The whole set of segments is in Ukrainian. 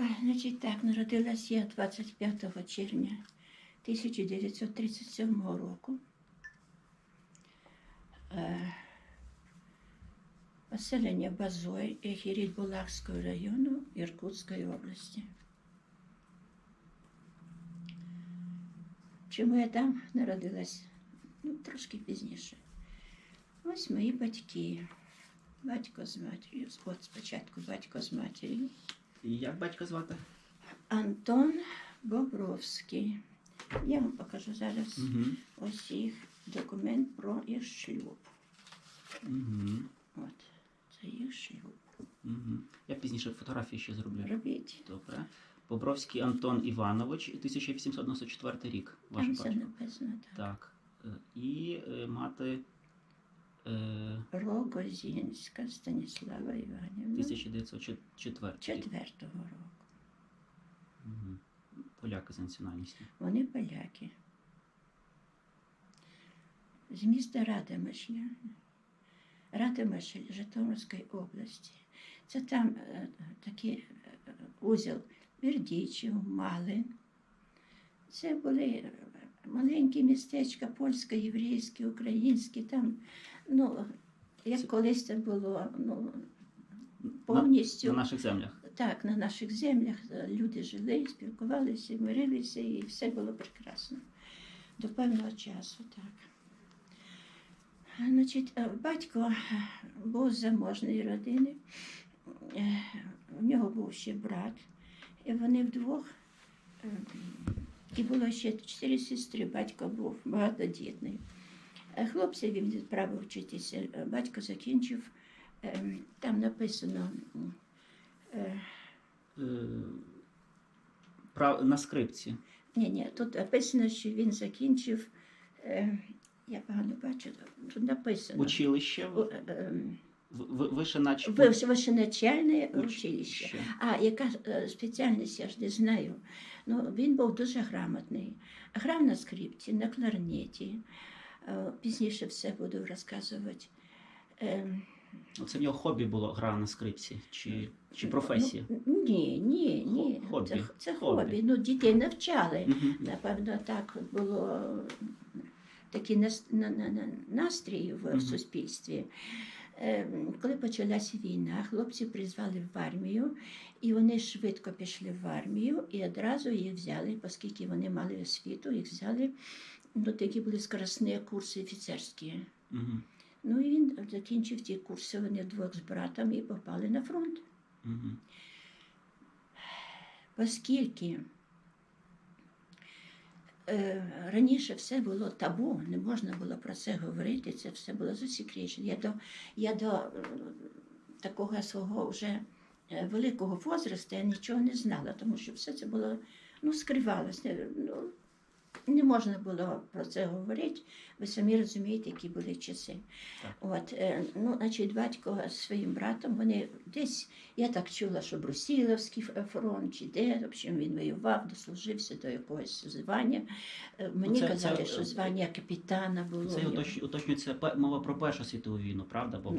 Значить, так, народилась я 25 червня 1937 року. Е, Поселення Базой, Ехіріт Булахського району Іркутської області. Чому я там народилась? Ну, трошки пізніше. Ось мої батьки. Батько з матір'ю. От спочатку батько з матір'ю. І як батька звати? Антон Бобровський. Я вам покажу зараз Угу. ось їх документ про їх шлюб. Угу. От, це їх шлюб. Угу. Я пізніше фотографії ще зроблю. Робіть. Добре. Бобровський Антон Іванович, 1894 рік. Ваш Там все батько. написано так. Так. Е, І е, мати Рогозінська Станіслава Іванівна. 1904. Четвертого року. Угу. Поляки за національністю. Вони поляки. З міста Радомишля. Радомишль Житомирської області. Це там е, такий е, узел Бердічів, Малин. Це були е, маленькі містечка, польсько-єврейські, українські. Там, ну, як колись це було, ну, повністю. на наших землях. Так, на наших землях е, люди жили, спілкувалися, мирилися, і все було прекрасно. До певного часу, так. Значить, е, батько був з заможної родини, Е, у нього був ще брат, і вони вдвох, і було ще чотири сестри, батько був багатодітний. Е, Хлопців він відправив вчитися, е, батько закінчив, е, там написано. на скрипці. Ні, ні, тут написано, що він закінчив. Я погано бачу, тут написано. Училище. О, е, е, В- в- Вище нач... ви- Вищеначальне училище. А яка е, спеціальність, я ж не знаю. Ну, він був дуже грамотний. Грав на скрипці, на кларнеті. Е, Пізніше все буду розказувати. Е, Це в нього хобі було гра на скрипці чи, чи професія? Ну, ні, ні, ні. Хобі. Це, це Хобі. хобі. Ну, дітей навчали. Напевно, так було такий нас- на- на- на- настрій в суспільстві. Е, Коли почалася війна, хлопців призвали в армію, і вони швидко пішли в армію, і одразу їх взяли, оскільки вони мали освіту, їх взяли. Ну, такі були скоростні курси офіцерські. Мгм. Ну і він закінчив ті курси, вони вдвох з братом і попали на фронт. Мгм. Оскільки раніше все було табу, не можна було про це говорити, це все було засекречено. Я до, я до е, такого свого вже е, великого возрасту я нічого не знала, тому що все це було ну, скривалося. Ну, не можна було про це говорити. Ви самі розумієте, які були часи. Так. От, е, ну, значить, батько з своїм братом, вони десь, я так чула, що Брусиловський ф- фронт, чи де, в общем, він воював, дослужився до якогось звання. Е, Мені це- казали, це, що звання капітана було. Це уточнюється мова про Першу світову війну, правда? Бо ну,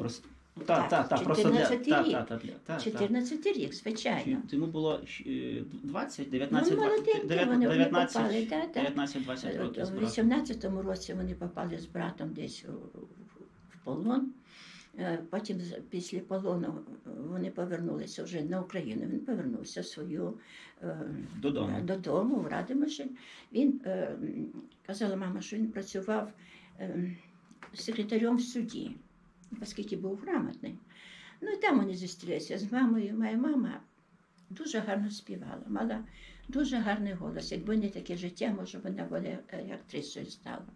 Так, так, так, просто для... 14 Так, рік. так, так, для- так. 14 рік, звичайно. Йому було е, 20, 19, ну, молоденькі, вони, вони 19, попали, да, да. 19-20 Е, років. У збирав. 18-му році вони попали з братом десь у- в полон. Е, Потім з- після полону вони повернулися вже на Україну. Він повернувся в свою е, Додому. е, додому в Радимишль. Він е, м, казала мама, що він працював е, секретарем в суді, оскільки був грамотний. Ну і там вони зустрілися з мамою. Моя мама дуже гарно співала, мала дуже гарний голос. Якби не таке життя, може вона була актрисою стала.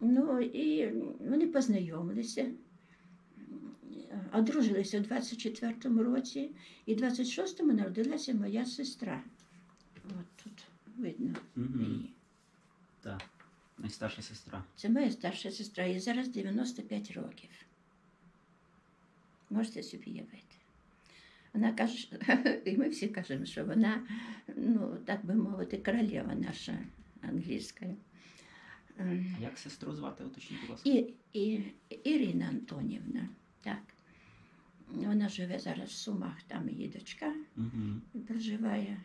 Ну і вони познайомилися, одружилися у 24-му році, і в 26-му народилася моя сестра. От тут видно її. Так, найстарша сестра. Це моя старша сестра, їй зараз 95 років. Можете собі уявити. Вона каже, і ми всі кажемо, що вона, ну, так би мовити, королева наша англійська. Ем, А як сестру звати, уточніть, будь ласка? І, і Ірина Антонівна, так. Вона живе зараз в Сумах, там її дочка Угу. проживає.